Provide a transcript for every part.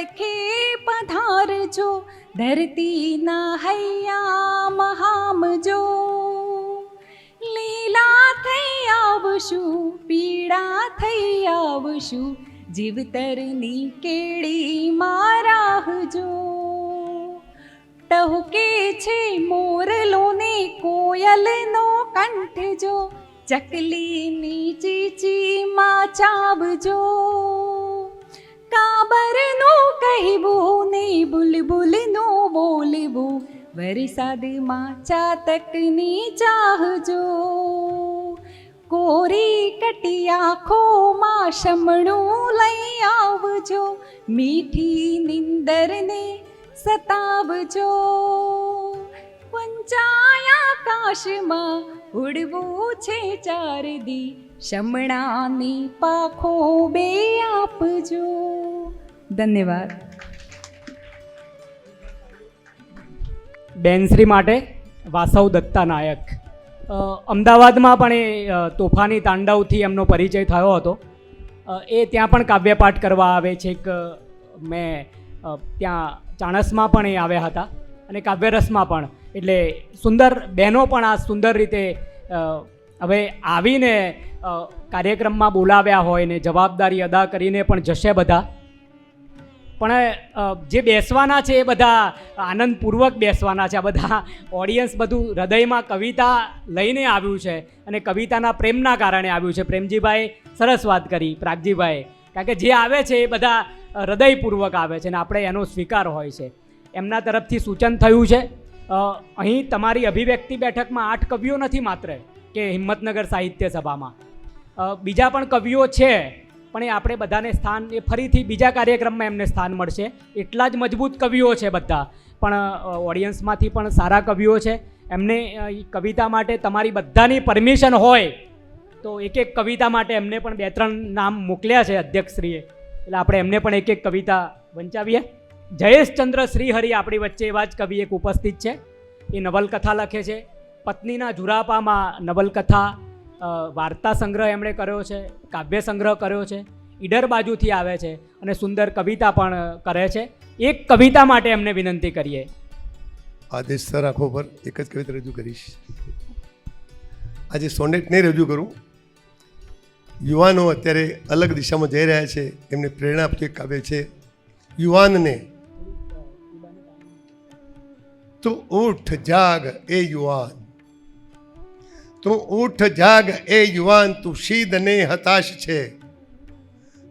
પડખે પધારજો, ધરતીના હૈયા મહામજો. લીલા થઈ આવશું, પીળા થઈ આવશું, જીવતરની કેળી મારાહજો ટહુકે છે મોરલોને કોયલનો કંઠ જો ચકલીની ચીચીમાં કાબરનું કહેવું નહીં, બુલબુલનું બોલવું. વરસાદમાં ચાતકની ચાહજો કોરી કટી આંખોમાં શમણું લઈ આવજો. મીઠી નિંદરને સતાવજો. પંચાયા કાશમાં ઉડવું છે ચાર દી શમણાની પાખો બે આપજો. ધન્યવાદ. બેનશ્રી માટે વાસવ દત્તા નાયક. અમદાવાદમાં પણ એ તોફાની તાંડવથી એમનો પરિચય થયો હતો. એ ત્યાં પણ કાવ્યપાઠ કરવા આવે છે એક મેં ત્યાં ચાણસમાં પણ એ આવ્યા હતા અને કાવ્યરસમાં પણ. એટલે સુંદર, બહેનો પણ આ સુંદર રીતે હવે આવીને કાર્યક્રમમાં બોલાવ્યા હોય ને જવાબદારી અદા કરીને પણ જશે બધા. પણ જે બેસવાના છે એ બધા આનંદપૂર્વક બેસવાના છે. આ બધા ઓડિયન્સ બધું હૃદયમાં કવિતા લઈને આવ્યું છે અને કવિતાના પ્રેમના કારણે આવ્યું છે. પ્રેમજીભાઈ સરસ વાત કરી, પ્રાગજીભાઈ. કારણ કે જે આવે છે એ બધા હૃદયપૂર્વક આવે છે અને આપણે એનો સ્વીકાર હોય છે. એમના તરફથી સૂચન થયું છે. અહીં તમારી અભિવ્યક્તિ બેઠકમાં આઠ કવિઓ નથી માત્ર, કે હિંમતનગર સાહિત્ય સભામાં. બીજા પણ કવિઓ છે. પણ એ આપણે બધાને સ્થાન, એ ફરીથી બીજા કાર્યક્રમમાં એમને સ્થાન મળશે. એટલા જ મજબૂત કવિઓ છે બધા. પણ ઓડિયન્સમાંથી પણ સારા કવિઓ છે. એમને કવિતા માટે તમારી બધાની પરમિશન હોય તો એક એક કવિતા માટે એમને પણ બે ત્રણ નામ મોકલ્યા છે અધ્યક્ષશ્રીએ. એટલે આપણે એમને પણ એક એક કવિતા વંચાવીએ. જયેશચંદ્ર શ્રીહરિ આપણી વચ્ચે એવા જ કવિ એક ઉપસ્થિત છે. એ નવલકથા લખે છે. પત્નીના જુરાપામાં નવલકથા વાર્તા સંગ્રહ એમણે કર્યો છે. કાવ્ય સંગ્રહ કર્યો છે, ઈડર બાજુથી આવે છે અને સુંદર કવિતા પણ કરે છે. એક કવિતા માટે એમને વિનંતી કરીએ. આદેશ સર આંખો પર એક જ કવિતા રજૂ કરીશ. આજે સોનેટ નહીં રજૂ કરું. યુવાનો અત્યારે અલગ દિશામાં જઈ રહ્યા છે, એમને પ્રેરણા આપતું એક કાવ્ય છે, યુવાનને. તું ઉઠ જાગ એ યુવાન. તું ઊઠ જાગ એ યુવાન, તું શીદ ને હતાશ છે.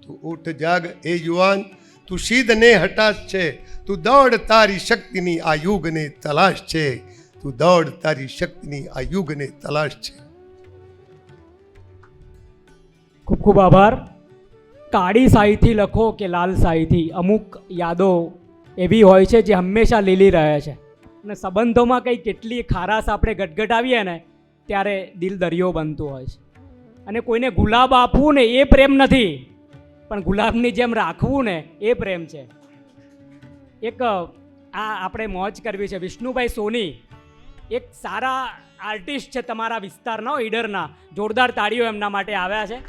તું ઊઠ જાગ એ યુવાન, તું શીદ ને હતાશ છે. તું દોડ તારી શક્તિની આ યુગને તલાશ છે. તું દોડ તારી શક્તિની આ યુગને તલાશ છે. ખૂબ ખૂબ આભાર. કાળી શાહીથી લખો કે લાલ શાહીથી અમુક યાદો એવી હોય છે જે હંમેશા લીલી રહે છે. અને સંબંધોમાં કંઈ કેટલી ખારાશ આપણે ગટગટાવીએ ને ત્યારે દિલ દરિયો બનતું હોય છે. અને કોઈને ગુલાબ આપવું ને એ પ્રેમ નથી, પણ ગુલાબની જેમ રાખવું ને એ પ્રેમ છે. એક આ આપણે મોજ કરવી છે. વિષ્ણુભાઈ સોની એક સારા આર્ટિસ્ટ છે તમારા વિસ્તારના, ઈડરના. જોરદાર તાળીઓ એમના માટે આવ્યા છે.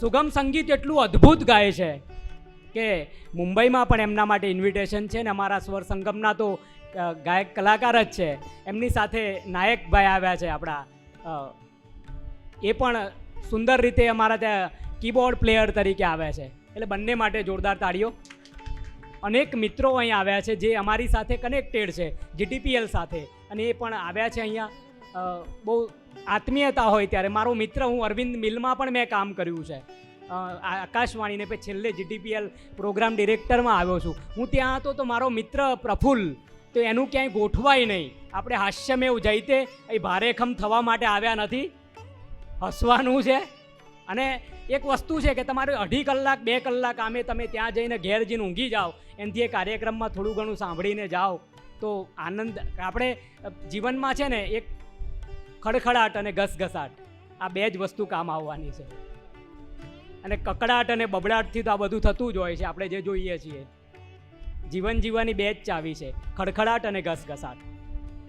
સુગમ સંગીત એટલું અદ્ભુત ગાય છે કે મુંબઈમાં પણ એમના માટે ઇન્વિટેશન છે ને અમારા સ્વર સંગમના તો ગાયક કલાકાર જ છે. એમની સાથે નાયકભાઈ આવ્યા છે આપણા. એ પણ સુંદર રીતે અમારા ત્યાં કીબોર્ડ પ્લેયર તરીકે આવ્યા છે. એટલે બંને માટે જોરદાર તાળીઓ. અનેક મિત્રો અહીં આવ્યા છે જે અમારી સાથે કનેક્ટેડ છે જીટીપીએલ સાથે. અને એ પણ આવ્યા છે અહીંયા. બહુ આત્મીયતા હોય ત્યારે. મારો મિત્ર હું અરવિંદ મિલમાં પણ મેં કામ કર્યું છે. આકાશવાણીને પછી છેલ્લે જીટીપીએલ પ્રોગ્રામ ડિરેક્ટરમાં આવ્યો છું. હું ત્યાં હતો તો મારો મિત્ર પ્રફુલ્લ તો એનું ક્યાંય ગોઠવાય નહીં. આપણે હાસ્યમેવ જઈતે એ ભારેખમ થવા માટે આવ્યા નથી. હસવાનું છે. અને એક વસ્તુ છે કે તમારે અઢી કલાક, બે કલાક આમે તમે ત્યાં જઈને ઘેર જઈને ઊંઘી જાઓ. એનાથી એ કાર્યક્રમમાં થોડું ઘણું સાંભળીને જાઓ. તો આનંદ, આપણે જીવનમાં છે ને એક ખડખડાટ અને ઘસઘસાટ. આ બે જ વસ્તુ કામ આવવાની છે. અને કકડાટ અને બબડાટથી તો આ બધું થતું જ હોય છે. આપણે જે જોઈએ છીએ. જીવન જીવવાની બે જ ચાવી છે. ખડખડાટ અને ઘસઘસાટ.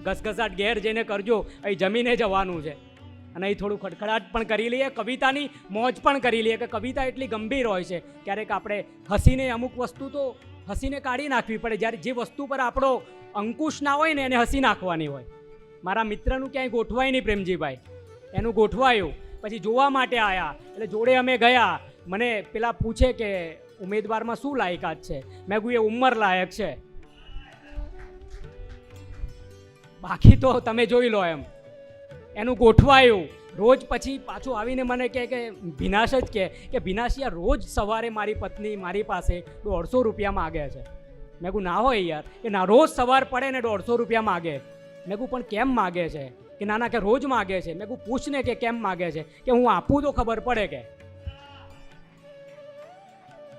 ઘસઘસાટ ઘેર જઈને કરજો, અહીં જમીને જવાનું છે. અને અહીં થોડું ખડખડાટ પણ કરી લઈએ, કવિતાની મોજ પણ કરી લઈએ, કે કવિતા એટલી ગંભીર હોય છે. ક્યારેક આપણે હસીને અમુક વસ્તુ તો હસીને કાઢી નાખવી પડે. જ્યારે જે વસ્તુ પર આપણો અંકુશ ના હોય ને એને હસી નાખવાની હોય. મારા મિત્રનું ક્યાંય ગોઠવાય નહીં પ્રેમજીભાઈ. એનું ગોઠવાયું. પછી જોવા માટે આવ્યા એટલે જોડે અમે ગયા. મને પેલા પૂછે કે ઉમેદવારમાં શું લાયકાત છે? મેં કહ્યું એ ઉંમર લાયક છે. બાકી તો તમે જોઈ લો એમ. એનું ગોઠવાયું. રોજ પછી પાછું આવીને મને કહે કે, ભીનાશ જ કહે કે ભીનાશિયા રોજ સવારે મારી પત્ની મારી પાસે દોઢસો રૂપિયા માગે છે. મેં કહું ના હોય યાર, કે ના, રોજ સવાર પડે ને દોઢસો રૂપિયા માગે. મેં કહું પણ કેમ માગે છે? કે ના ના, કે રોજ માગે છે? મેં કહું પૂછને કે કેમ માગે છે? કે હું આપું તો ખબર પડે કે.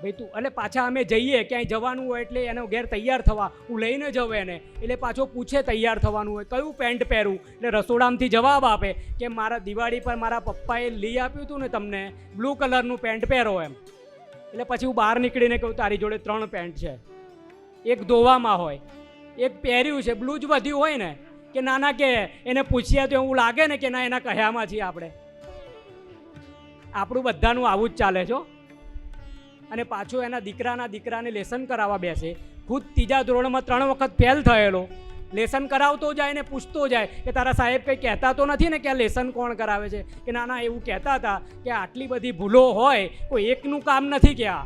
ભાઈ, તું એટલે પાછા અમે જઈએ, ક્યાંય જવાનું હોય એટલે એનો ઘેર તૈયાર થવા. હું લઈને જઉં એને, એટલે પાછો પૂછે તૈયાર થવાનું હોય. કયું પેન્ટ પહેરું? એટલે રસોડામાંથી જવાબ આપે કે મારા દિવાળી પર મારા પપ્પાએ લઈ આપ્યું હતું ને તમને, બ્લુ કલરનું પેન્ટ પહેરો એમ. એટલે પછી હું બહાર નીકળીને કહું, તારી જોડે ત્રણ પેન્ટ છે. એક ધોવામાં હોય, એક પહેર્યું છે. બ્લુ જ વધ્યું હોય ને, કે નાના કે એને પૂછીએ તો એવું લાગે ને કે ના, એના કહેવામાં છીએ આપણે. આપણું બધાનું આવું જ ચાલે છો અને પાછો એના દીકરાના દીકરાને લેસન કરાવવા બેસે. ખુદ ત્રીજા ધોરણમાં ત્રણ વખત ફેલ થયેલો. લેસન કરાવતો જાય ને પૂછતો જાય કે તારા સાહેબ કંઈ કહેતા તો નથી ને કે આ લેસન કોણ કરાવે છે? કે ના ના એવું કહેતા હતા કે આટલી બધી ભૂલો હોય કોઈ એકનું કામ નથી કે આ.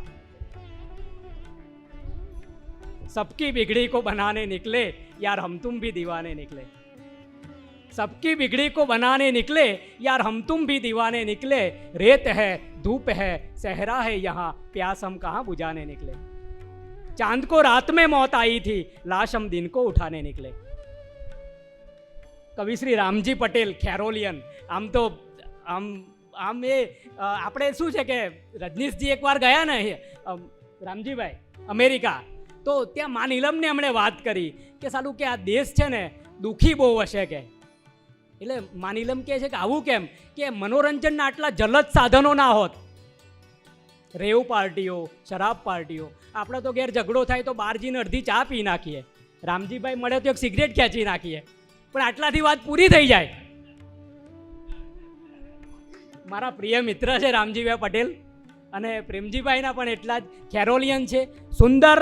સબકી બિગડી કો બનાને નિકલે યાર હમ તુમ ભી દીવાને નિકલે सबकी बिगड़ी को बनाने निकले यार हम तुम भी दीवाने निकले रेत है धूप है सहरा है यहाँ प्यास हम कहाँ बुझाने निकले चांद को रात में मौत आई थी लाश हम दिन को उठाने निकले કવિ શ્રી રામજી પટેલ ખેરોલિયન આમ તો આમ આમ એ અ, આપણે શું છે કે રજનીશજી એકવાર ગયા ને એ, અમ, રામજીભાઈ અમેરિકા તો ત્યાં મા નીલમને એમણે વાત કરી કે સાલું કે આ દેશ છે ને દુઃખી બહુ હશે કે એટલે માનીલમ કહે છે કે આવું કેમ? કે મનોરંજનના આટલા જલદ સાધનો ના હોત. રેવ પાર્ટીઓ, શરાબ પાર્ટીઓ, આપણે તો ઘેર ઝઘડો થાય તો બહાર જઈને અડધી ચા પી નાખીએ. રામજીભાઈ મળે તો એક સિગરેટ ખેંચી નાખીએ. પણ આટલાથી વાત પૂરી થઈ જાય. મારા પ્રિય મિત્ર છે રામજીભાઈ પટેલ અને પ્રેમજીભાઈના પણ એટલા જ ખેરોલિયન છે. સુંદર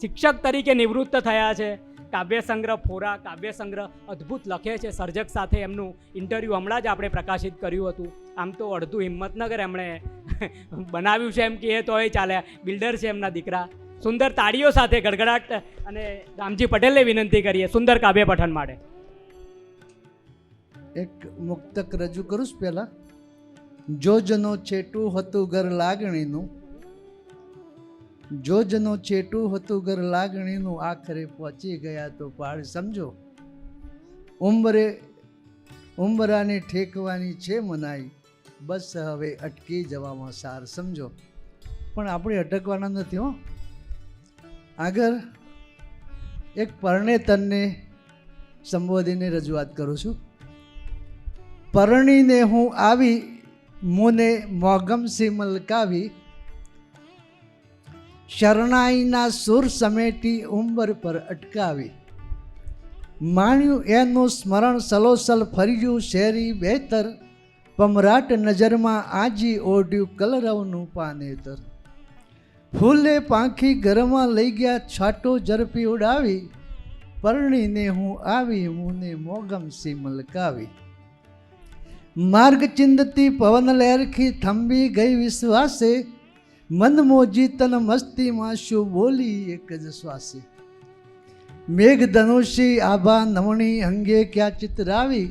શિક્ષક તરીકે નિવૃત્ત થયા છે. કાવ્ય સંગ્રહ, ફોરા, કાવ્ય સંગ્રહ અદ્ભુત લખે છે. સર્જક સાથે એમનું ઇન્ટરવ્યૂ હમણાં જ આપણે પ્રકાશિત કર્યું હતું. આમ તો અડધું હિંમતનગર એમણે બનાવ્યું છે એમ કે તોય ચાલે. બિલ્ડર છે એમના દીકરા. સુંદર તાળીઓ સાથે ગડગડાટ અને રામજી પટેલને વિનંતી કરીએ. સુંદર કાવ્ય પઠન માટે. એક મુક્તક રજૂ કરું પહેલાં. જોજનો છેટું હતું ઘર લાગણીનું જોજનો ચેટું હતું ઘર લાગણીનું આખરે પહોંચી ગયા તો પાડ સમજો. ઉંબરે, ઉંબરાને ઠેકવાની છે મનાઈ. બસ હવે અટકી જવામાં સાર સમજો. પણ આપણે અટકવાના નથી હો. આગળ એક પરણેતનને સંબોધીને રજૂઆત કરું છું. પરણીને હું આવી મુને મોગમસી મલકાવી શરણાઈના સુર સમેટી ઉંબર પર અટકાવી. માણ્યું એનું સ્મરણ સલોસલ ફર્યું શેરી બહેતર પમરાટ નજરમાં આજી ઓઢ્યું કલરવનું પાનેતર. ફૂલે પાંખી ઘરમાં લઈ ગયા છાટો ઝડપી ઉડાવી, પરણીને હું આવી મુને મોગમસી મલકાવી માર્ગ ચિંદતી પવન લહેરખી થંભી ગઈ વિશ્વાસે મન મોજી તન મસ્તીમાં શું બોલી એક જ શ્વાસે મેઘ ધનુષી આભા નવણી અંગે ક્યાં ચિતરાવી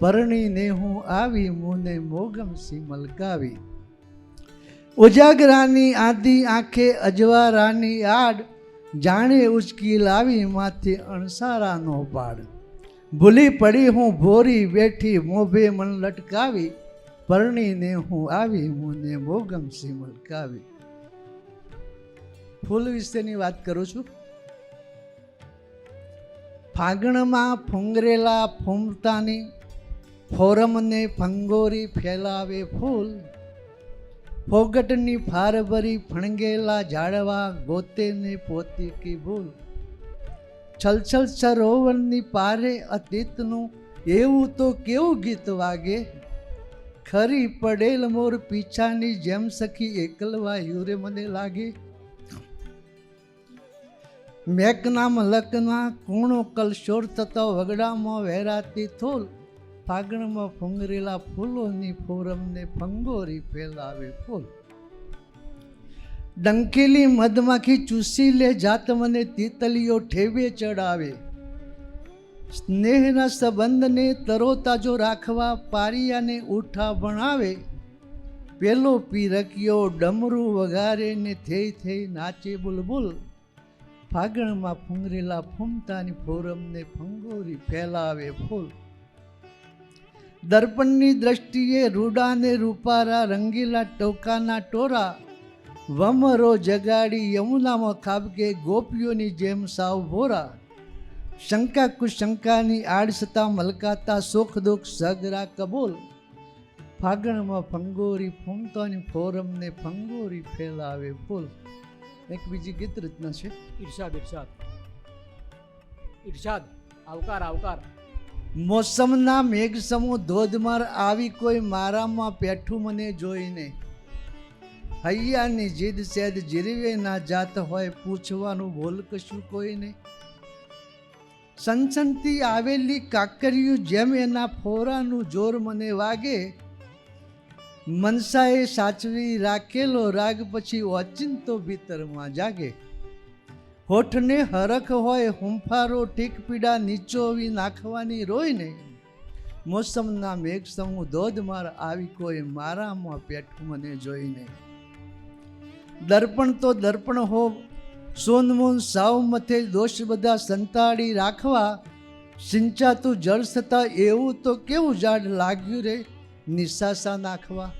પરણીને હું આવી મુને મોગમસી મલકાવી ઉજાગરાની આધી આંખે અજવારાની આડ જાણે ઉચકી લાવી માથે અણસારાનો પાડ ભૂલી પડી હું ભોરી બેઠી મોભે મન લટકાવી પરણીને હું આવી મુને મોગમસી મલકાવી ફૂલ વિશેની વાત કરું છું. ફાગણમાં ફૂંગરેલા ફૂમતાની ફોરમને ફંગોરી ફેલાવે ફૂલ. ફોગટની ફાર ભરી ફણગેલા ઝાડવા ગોતે ને પોતી કી ભૂલ. છલછલ સરોવરની પારે અતીતનું એવું તો કેવું ગીત વાગે? ખરી પડેલ મોર પીછાની જેમ સખી એકલવાયું રે મને લાગે? મેકનામ લકના કૂણો કલશોર થતો વગડામાં વહેરાતી થોલ. ફાગણમાં ફુંગરેલા ફૂલોની ફોરમને ફંગોરી ફેલાવે ફૂલ. ડંકેલી મધમાખી ચૂસી લે, જાત મને તીતલીઓ ઠેવે ચડાવે. સ્નેહના સંબંધને તરોતાજો રાખવા પારિયાને ઉઠા ભણાવે. પેલો પીરકિયો ડમરું વગારે ને થઈ થઈ નાચે બુલબુલ. ફાગણમાં ફૂંગરેલા ફૂમતાની ફોરમને ફંગોરી ફેલાવે ફૂલ. દર્પણની દ્રષ્ટિએ રૂડાને રૂપારા, રંગીલા ટોકાના ટોરા, વમરો જગાડી, યમુનામાં ખાબકે ગોપીઓની જેમ સાવ ભોરા. શંકા કુશંકાની આડસતા મલકાતા સુખ દુઃખ સગરા કબૂલ. ફાગણમાં ફંગોરી ફૂમતાની ફોરમને ફંગોરી ફેલાવે ફૂલ. એક બીજી ગીત રચના છે. ઈર્ષાદ ઈર્ષાદ. ઈર્ષાદ. આવકાર આવકાર. મોસમના મેઘ સમૂહ ધોધમાર આવી કોઈ મારામાં પેઠું મને જોઈને હૈયાની જીદ સેદ જીરવે ના જાત હોય પૂછવાનું ભૂલ કશું કોઈને સનસનતી આવેલી કાકરિયું જેમ એના ફોરાનું જોર મને વાગે મનસાએ સાચવી રાખેલો રાગ પછી ઓચિંતો ભીતરમાં જાગે. હોઠને હરખ હોય, હુંફારો ટીક પીડા નીચોવી નાખવાની રોઈને મોસમના મેઘ સમૂહ ધોધમાર આવી કોઈ મારામાં પેટ મને જોઈને દર્પણ તો દર્પણ હો સોનમૂન સાવ મથે દોષ બધા સંતાડી રાખવા. સિંચાતું જળ થતા એવું તો કેવું ઝાડ લાગ્યું રે? નિશાસા નાખવા.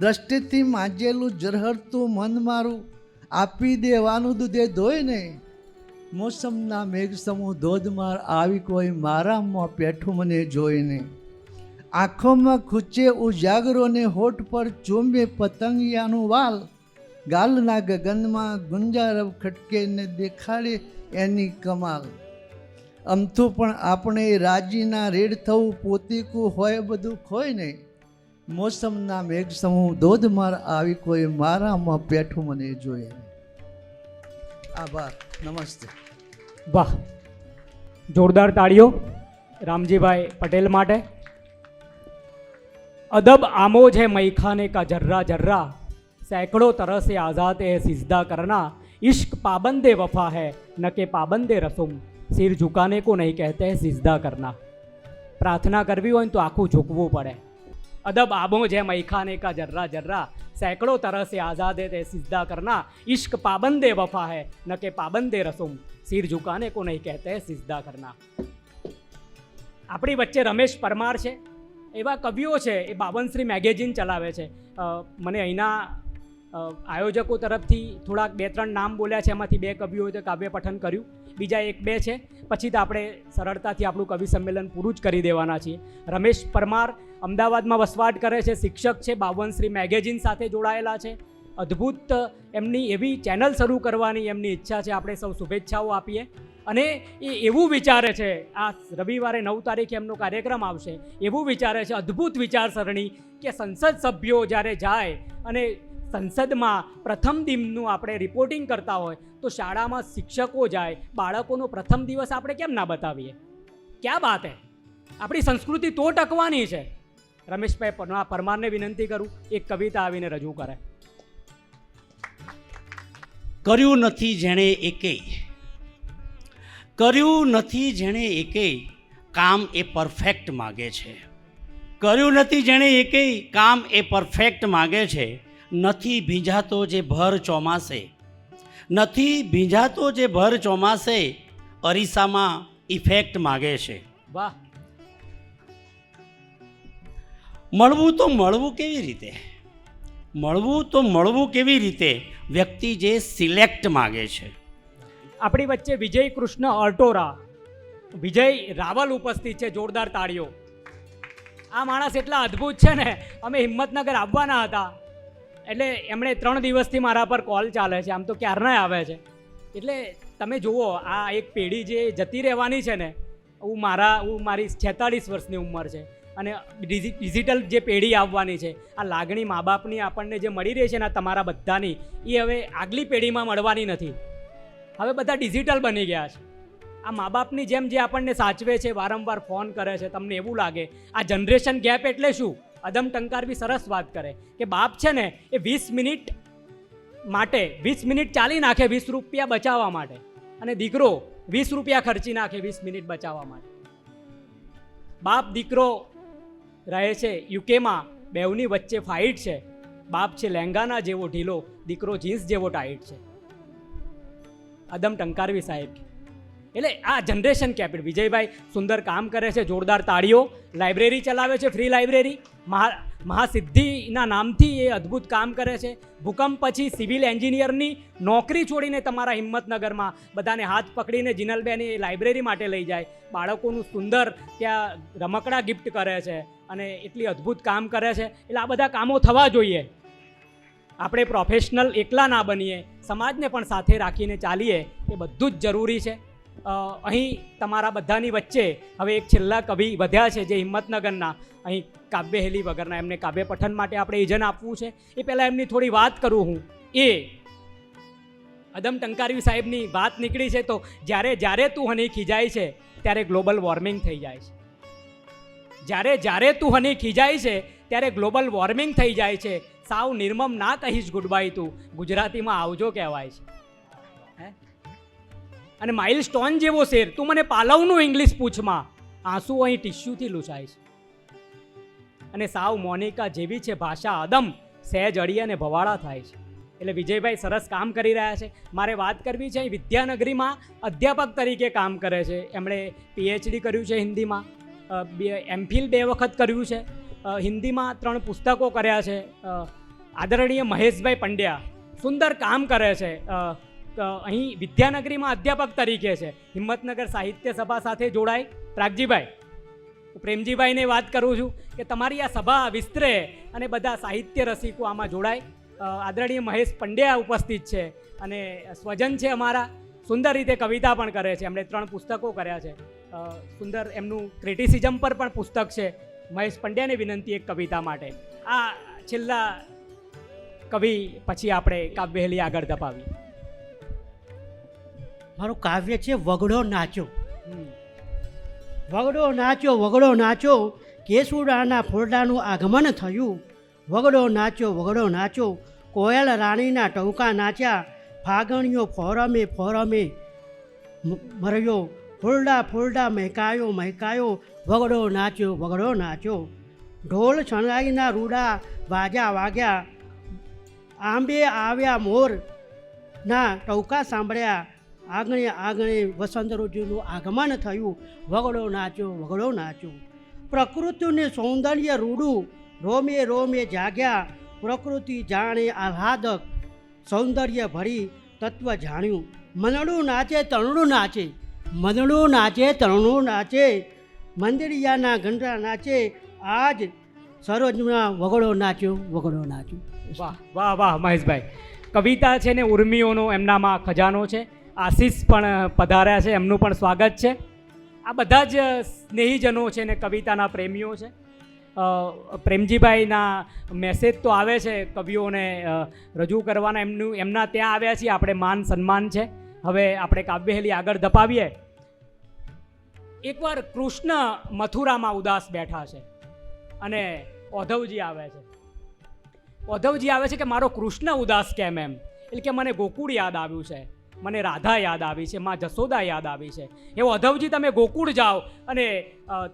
દ્રષ્ટિથી માંજેલું જરહરતું મન મારું, આપી દેવાનું દૂધે ધોઈને મોસમના મેઘ સમૂહ ધોધમાર આવી કોઈ મારામાં પેઠું મને જોઈને આંખોમાં ખૂચે ઉજાગરો ને હોઠ પર ચુંબે પતંગિયાનું વાલ. ગાલના ગગનમાં ગુંજારવ ખટકે ને દેખાડે એની કમાલ. અમથું પણ આપણે રાજીના રેડ થવું પોતીકું હોય બધું ખોય નહીં. મોસમના મેઘ સમૂહ ધોધમાર આવી કોઈ મારામાં બેઠું મને જોઈએ આભાર. નમસ્તે. વાહ. જોરદાર તાળીઓ રામજીભાઈ પટેલ માટે. અદબ આમો છે મૈખાને કા જર્રા જર્રા. સેંકડો તરસે આઝાદ એ સિજદા કરના. ઇશ્ક પાબંદે વફા હૈ, ન કે પાબંદે રસુમ. रसुम सिर झुकाने को नहीं कहते हैं सिजदा करना प्रार्थना करवी હોય ને તો આખું ઝૂકવું પડે અદબ આબો છે મૈખાને કા જર્રા જર્રા सैकड़ों तरह से आज़ाद है सिजदा करना इश्क पाबंदे वफा है न के पाबंदे रसुम सिर झुकाने को नहीं कहते हैं सिजदा करना આપણી વચ્ચે રમેશ પરમાર છે એવા કવિઓ છે એ બાવનશ્રી મેગેઝિન ચલાવે છે અ, મને અહીંના અ, આયોજકો તરફથી થોડાક બે ત્રણ નામ બોલ્યા છે, એમાંથી બે કવિઓએ તો કાવ્ય પઠન કર્યું, બીજા એક બે છે. પછી તો આપણે સરળતાથી આપણું કવિ સંમેલન પૂરું જ કરી દેવાના છીએ. રમેશ પરમાર અમદાવાદમાં વસવાટ કરે છે, શિક્ષક છે, બાવનશ્રી મેગેઝિન સાથે જોડાયેલા છે. અદ્ભુત એમની એવી ચેનલ શરૂ કરવાની એમની ઈચ્છા છે, આપણે સૌ શુભેચ્છાઓ આપીએ. અને એ એવું વિચારે છે, આ રવિવારે નવ તારીખે એમનો કાર્યક્રમ આવશે, એવું વિચારે છે, અદ્ભુત વિચારસરણી કે સંસદ સભ્યો જ્યારે જાય અને સંસદમાં પ્રથમ દિનનું આપણે રિપોર્ટિંગ કરતા હોય, તો શાળામાં શિક્ષકો જાય, બાળકોનો પ્રથમ દિવસ આપણે કેમ ના બતાવીએ? ક્યાં વાત હે? આપણી સંસ્કૃતિ તો ટકવાની છે. રમેશભાઈ પરમા- પરમારને વિનંતી કરું, એક કવિતા આવીને રજૂ કરે. કર્યું નથી જેણે એકેય કર્યું નથી જેણે એકેય કામ એ પરફેક્ટ માગે છે. કર્યું નથી જેણે એકેય કામ એ પરફેક્ટ માગે છે. નથી ભીંજાતો જે ભર ચોમાસે નથી ભીંજાતો જે ભર ચોમાસે અરીસામાં ઇફેક્ટ માગે છે. વાહ. મળવું તો મળવું કેવી રીતે? મળવું તો મળવું કેવી રીતે? વ્યક્તિ જે સિલેક્ટ માગે છે. આપણી વચ્ચે વિજય કૃષ્ણ અર્ટોરા વિજય રાવલ ઉપસ્થિત છે જોરદાર તાળીઓ. આ માણસ એટલા અદ્ભુત છે ને અમે હિંમતનગર આવવાના હતા. એટલે એમણે ત્રણ દિવસથી મારા પર કોલ ચાલે છે. આમ તો ક્યારના આવે છે. એટલે તમે જુઓ, આ એક પેઢી જે જતી રહેવાની છે ને હું મારા હું મારી છેતાળીસ વર્ષની ઉંમર છે. અને ડિજિ- ડિજિટલ જે પેઢી આવવાની છે, આ લાગણી મા બાપની આપણને જે મળી રહી છે ને તમારા બધાની એ હવે આગલી પેઢીમાં મળવાની નથી. હવે બધા ડિજિટલ બની ગયા છે. આ મા બાપની જેમ જે આપણને સાચવે છે, વારંવાર ફોન કરે છે, તમને એવું લાગે, આ જનરેશન ગેપ એટલે શું? અદમ ટંકાર બી સરસ વાત કરે કે બાપ છે ને એ વીસ મિનિટ માટે, વીસ મિનિટ ચાલી નાખે વીસ રૂપિયા બચાવવા માટે. અને દીકરો વીસ રૂપિયા ખર્ચી નાખે વીસ મિનિટ બચાવવા માટે. બાપ દીકરો રહે છે યુકેમાં બેવની વચ્ચે ફાઇટ છે. બાપ છે લેંગાના જેવો ઢીલો, દીકરો જીન્સ જેવો ટાઈટ છે. અદમ ટંકારવી સાહેબ. એટલે આ જનરેશન કેપિટલ વિજયભાઈ સુંદર કામ કરે છે, જોરદાર તાળીઓ લાઇબ્રેરી ચલાવે છે ફ્રી લાઇબ્રેરી મહા, મહાસિદ્ધિના નામથી એ અદ્ભુત કામ કરે છે. ભૂકંપ પછી સિવિલ એન્જિનિયરની નોકરી છોડીને તમારા હિંમતનગરમાં બધાને હાથ પકડીને જિનલબેન એ લાઇબ્રેરી માટે લઈ જાય. બાળકોનું સુંદર ત્યાં રમકડા ગિફ્ટ કરે છે અને એટલી અદ્ભુત કામ કરે છે. એટલે આ બધા કામો થવા જોઈએ. આપણે પ્રોફેશનલ એકલા ના બનીએ. સમાજને પણ સાથે રાખીને ચાલીએ. એ બધું જ જરૂરી છે. અહીં તમારા બધાની વચ્ચે હવે એક છેલ્લા કવિ વધ્યા છે જે હિંમતનગરના. અહીં કાવ્યહેલી વગરના એમને કાવ્ય પઠન માટે આપણે ઇજન આપવું છે. એ પહેલાં એમની થોડી વાત કરું હું. એ, અદમ ટંકારવી સાહેબની વાત નીકળી છે તો જ્યારે જ્યારે તું હની ખીજાય છે, ત્યારે ગ્લોબલ વોર્મિંગ થઈ જાય છે. જ્યારે જ્યારે તું હની ખીજાય છે, ત્યારે ગ્લોબલ વોર્મિંગ થઈ જાય છે. સાવ નિર્મમ ના કહીશ ગુડ બાય તું. ગુજરાતીમાં આવજો કહેવાય છે. અને માઇલ સ્ટોન જેવો શેર. તું મને પાલવનું ઇંગ્લિશ પૂછમાં. આંસુ અહીં ટિશ્યુથી લૂછાય છે. અને સાવ મોનિકા જેવી છે ભાષા અદમ, સહેજ અડી અને ભવાળા થાય છે. એટલે વિજયભાઈ સરસ કામ કરી રહ્યા છે. મારે વાત કરવી છે અહીં વિદ્યાનગરીમાં અધ્યાપક તરીકે કામ કરે છે. એમણે પીએચડી કર્યું છે હિન્દીમાં. એમફિલ બે વખત કર્યું છે. હિન્દીમાં ત્રણ પુસ્તકો કર્યા છે. આદરણીય મહેશભાઈ પંડ્યા. સુંદર કામ કરે છે. અહીં વિદ્યાનગરીમાં અધ્યાપક તરીકે છે. હિંમતનગર સાહિત્ય સભા સાથે જોડાય. પ્રાગજીભાઈ પ્રેમજીભાઈને વાત કરું છું કે તમારી આ સભા વિસ્તરે અને બધા સાહિત્ય રસિકો આમાં જોડાય. આદરણીય મહેશ પંડ્યા ઉપસ્થિત છે અને સ્વજન છે અમારા. સુંદર રીતે કવિતા પણ કરે છે. એમણે ત્રણ પુસ્તકો કર્યા છે. સુંદર એમનું ક્રિટિસિઝમ પર પણ પુસ્તક છે. મહેશ પંડ્યાને વિનંતી એક કવિતા માટે. આ છેલ્લા કવિ પછી આપણે કાવ્યહેલી આગળ ધપાવી મારું કાવ્ય છે, વગડો નાચો. વગડો નાચો વગડો નાચો, કેસુડાના ફોરડાનું આગમન થયું. વગડો નાચો વગડો નાચો, કોયલ રાણીના ટૌકા નાચ્યા. ફાગણીઓ ફોરમે ફોરમે મર્યો. ફૂલડા ફૂલડા મહેકાયો મહેકાયો. વગડો નાચ્યો વગડો નાચ્યો ઢોલ શણગાઈના રૂડા વાજા વાગ્યા. આંબે આવ્યા મોર ના ટૌકા સાંભળ્યા. આગણે આગણે વસંત ઋતુનું આગમન થયું. વગડો નાચ્યો વગડો નાચ્યો. પ્રકૃતિને સૌંદર્ય રૂડું રોમે રોમે જાગ્યા. પ્રકૃતિ જાણે આહ્લાદક. સૌંદર્ય ભરી તત્વ જાણ્યું. મનડું નાચે, તરણું નાચે. મનડું નાચે, તરણું નાચે. મંદિરિયાના ઘંટા નાચે. આજ સરોજના વગડો નાચ્યો વગડો નાચ્યો. વાહ વાહ વાહ, મહેશભાઈ. કવિતા છે ને, ઉર્મિઓનો એમનામાં ખજાનો છે. આશીષ પણ પધાર્યા છે, એમનું પણ સ્વાગત છે. આ બધા જ સ્નેહીજનો છે ને કવિતાના પ્રેમીઓ છે. પ્રેમજીભાઈના મેસેજ તો આવે છે, કવિઓને રજૂ કરવાના. એમનું, એમના ત્યાં આવ્યા છીએ, આપણે માન સન્માન છે. હવે આપણે કાવ્યહેલી આગળ ધપાવીએ. એકવાર કૃષ્ણ મથુરામાં ઉદાસ બેઠા છે અને ઓધવજી આવે છે. ઓધવજી આવે છે કે, મારો કૃષ્ણ ઉદાસ કેમ એમ? એટલે કે, મને ગોકુળ યાદ આવ્યું છે. મને રાધા યાદ આવી છે, માં જસોદા યાદ આવી છે. એ ઓધવજી તમે ગોકુળ જાઓ અને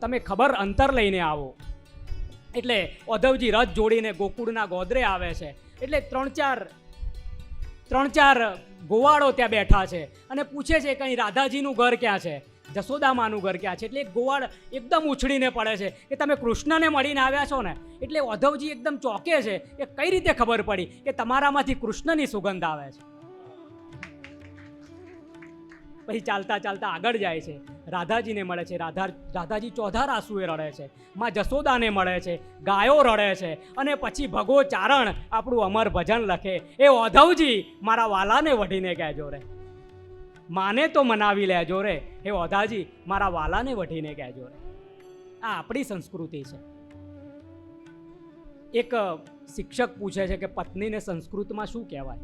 તમે ખબર અંતર લઈને આવો. એટલે ઓધવજી રથ જોડીને ગોકુળના ગોદરે આવે છે. એટલે ત્રણ ચાર ત્રણ ચાર ગોવાળો ત્યાં બેઠા છે અને પૂછે છે કંઈ રાધાજીનું ઘર ક્યાં છે? જસોદામાનું ઘર ક્યાં છે? એટલે એક ગોવાળ એકદમ ઉછળીને પડે છે કે તમે કૃષ્ણને મળીને આવ્યા છો ને, એટલે ઓધવજી એકદમ ચોકે છે કે કઈ રીતે ખબર પડી કે તમારામાંથી કૃષ્ણની સુગંધ આવે છે? પછી ચાલતા ચાલતા આગળ જાય છે. રાધાજીને મળે છે. રાધા, રાધાજી ચોધાર આંસુએ રડે છે. માં જસોદાને મળે છે. ગાયો રડે છે. અને પછી ભગો ચારણ આપણું અમર ભજન લખે. એ ઓધવજી મારા વાલાને વઢીને કહેજો રે. માને તો મનાવી લેજો રે. હે ઓધાજી મારા વાલાને વઢીને કહેજો રે. આ આપણી સંસ્કૃતિ છે. એક શિક્ષક પૂછે છે કે પત્નીને સંસ્કૃતમાં શું કહેવાય?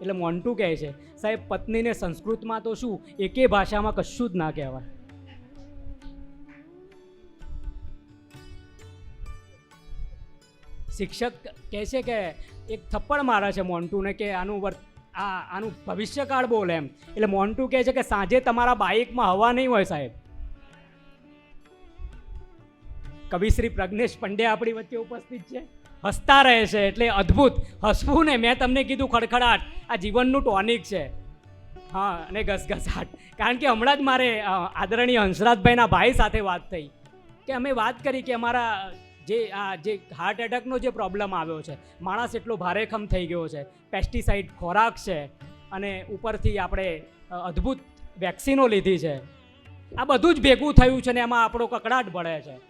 એટલે મોન્ટુ કહે છે, સાહેબ, પત્નીને સંસ્કૃતમાં તો શું, એકે ભાષામાં કશું જ ના કહેવાય. શિક્ષક કહે છે કે, એક થપ્પડ મારે છે મોન્ટુને કે આનું વર્ત આ, આનું ભવિષ્યકાળ બોલે એમ. એટલે મોન્ટુ કહે છે કે, સાંજે તમારા બાઇકમાં હવા નહીં હોય, સાહેબ. કવિશ્રી પ્રજ્ઞેશ પંડ્યા આપણી વચ્ચે ઉપસ્થિત છે. હસતા રહે છે એટલે અદ્ભુત. હસવું ને મેં તમને કીધું ખડખડાટ. આ જીવનનું ટોનિક છે. હા, અને ઘસઘસાટ. કારણ કે હમણાં જ મારે આદરણીય હંસરાજભાઈના ભાઈ સાથે વાત થઈ કે અમે વાત કરી કે અમારા જે, આ, જે હાર્ટ એટેકનો જે પ્રોબ્લેમ આવ્યો છે, માણસ એટલો ભારેખમ થઈ ગયો છે પેસ્ટિસાઇડ ખોરાક છે, અને ઉપરથી આપણે અદ્ભુત વેક્સિનો લીધી છે. આ બધું જ ભેગું થયું છે ને એમાં આપણો કકડાટ ભળે છે.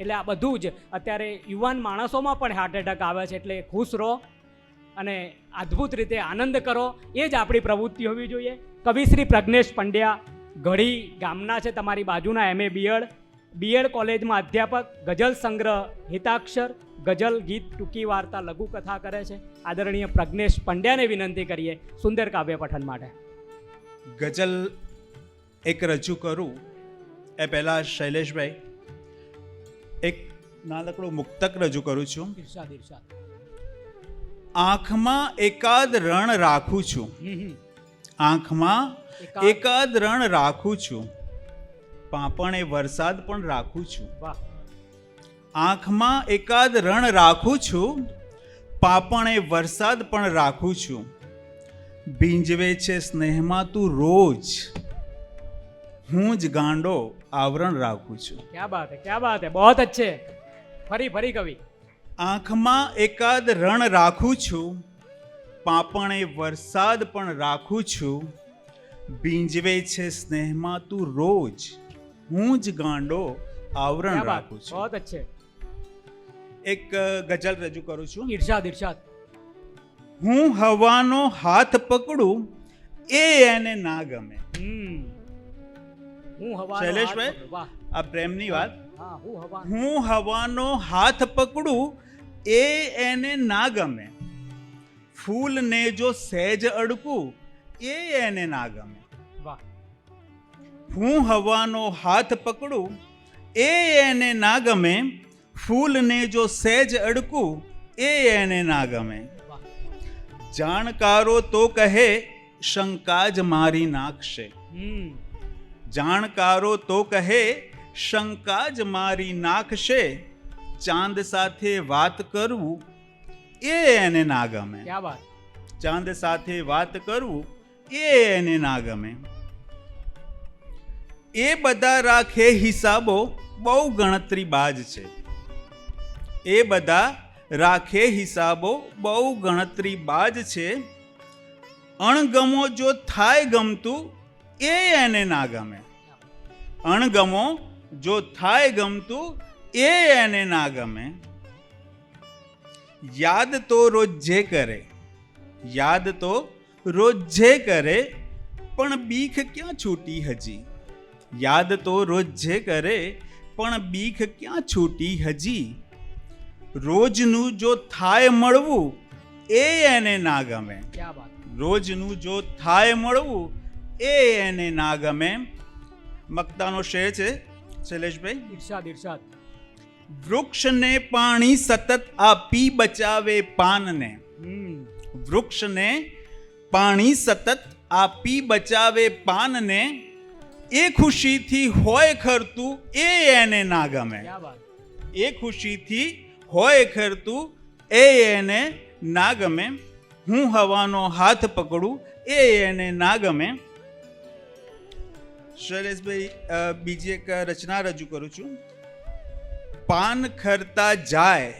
એટલે આ બધું જ અત્યારે યુવાન માણસોમાં પણ હાર્ટ એટેક આવે છે, એટલે ખુશ રહો અને અદ્ભુત રીતે આનંદ કરો. એ જ આપણી પ્રવૃત્તિ હોવી જોઈએ. કવિશ્રી પ્રજ્ઞેશ પંડ્યા ઘડી ગામના છે, તમારી બાજુના એમએ બીએડ બીએડ કોલેજમાં અધ્યાપક, ગઝલ સંગ્રહ હિતાક્ષર, ગઝલ ગીત ટૂંકી વાર્તા લઘુકથા કરે છે. આદરણીય પ્રજ્ઞેશ પંડ્યાને વિનંતી કરીએ સુંદર કાવ્ય પઠન માટે. ગઝલ એક રજૂ કરું. એ પહેલાં શૈલેષભાઈ એક નાનકડું મુક્તક રજૂ કરું છું. આંખમાં એકાદ રણ રાખું છું. આંખમાં એકાદ- એકાદ રણ રાખું છું. પાપણે વરસાદ પણ રાખું છું. આંખમાં એકાદ રણ રાખું છું. પાપણે વરસાદ પણ રાખું છું. ભીંજવે છે સ્નેહમાં તું રોજ. હું જ ગાંડો આવરણ રાખું છું. ક્યાં બાત હે ક્યાં બાત હે? બહોત અચ્છે. ફરી ફરી કવિ. આંખમાં એકાદ રણ રાખું છું પાપણે વરસાદ પણ રાખું છું. ભીંજવે છે સ્નેહમાં તું રોજ હું જ ગાંડો આવરણ રાખું છું. બહોત અચ્છે. એક ગઝલ રજૂ કરું છું. ઇરશાદ ઇરશાદ હું હવાનો હાથ પકડું એ એને ના ગમે. હમ. શૈલેષભાઈ? હાથ પકડું. વાહ આ પ્રેમની વાત હા હું હવા હું હવાનો હાથ પકડું એ એને ના ગમે ફૂલને જો સહેજ અડકું એ એને ના ગમે વાહ હું હવાનો હાથ પકડું એ એને ના ગમે ફૂલને જો સહેજ અડકું એ એને ના ગમે વાહ જાણકારો તો કહે શંકા જ મારી નાખશે હમ જાણકારો તો કહે શંકા જ મારી નાખશે ચાંદ સાથે વાત કરવું એ એને ના ગમે. ચાંદ સાથે વાત કરવું એ એને ના ગમે. એ બધા રાખે હિસાબો બહુ ગણતરી બાજ છે. એ બધા રાખે હિસાબો બહુ ગણતરી બાજ છે. અણગમો જો થાય ગમતું એ એને ના ગમે. અણગમો જો થાય ગમતું એ એને ના ગમે. યાદ તો રોજ જે કરે યાદ તો રોજ જે કરે પણ બીખ ક્યાં છૂટી હજી? યાદ તો રોજ જે કરે પણ બીખ ક્યાં છૂટી હજી? રોજનું જો થાય મળવું એ એને ના ગમે. રોજનું જો થાય મળવું એ એને ના ગમે મક્તાનો શેર છે શૈલેષભાઈ? ઈર્ષાદ ઈર્ષાદ. વૃક્ષને પાણી સતત આપી બચાવે પાનને. વૃક્ષને પાણી સતત આપી બચાવે પાનને. એ ખુશીથી હોય ખરતું એ એને ના ગમે એ ખુશીથી હોય ખરતું એ એને ના ગમે હું હવાનો હાથ પકડું એ એને ના ગમે શૈલેષભાઈ બીજી એક રચના રજૂ કરું છું. પાન ખરતા જાય,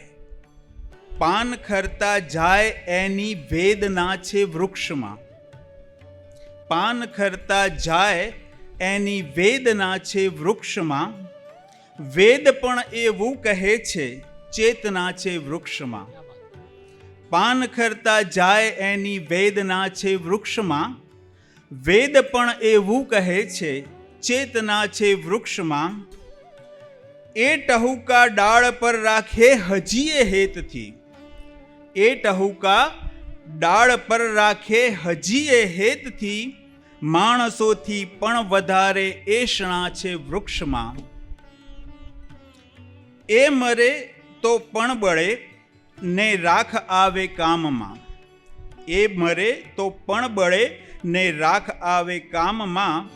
પાન ખરતા જાય એની વેદના છે વૃક્ષમાં. પાન ખરતા જાય એની વેદના છે વૃક્ષમાં. વેદ પણ એવું કહે છે, ચેતના છે વૃક્ષમાં. પાન ખરતા જાય એની વેદના છે વૃક્ષમાં. વેદ પણ એવું કહે છે, ચેતના છે વૃક્ષમાં, એ ટહુકા ડાળ પર રાખે હજીએ હેતથી. એ ટહુકા ડાળ પર રાખે હજીએ હેતથી, માણસોથી પણ વધારે એષણા છે વૃક્ષમાં. એ મરે તો પણ બળે, ને રાખ આવે કામમાં. એ મરે તો પણ બળે ને રાખ આવે કામમાં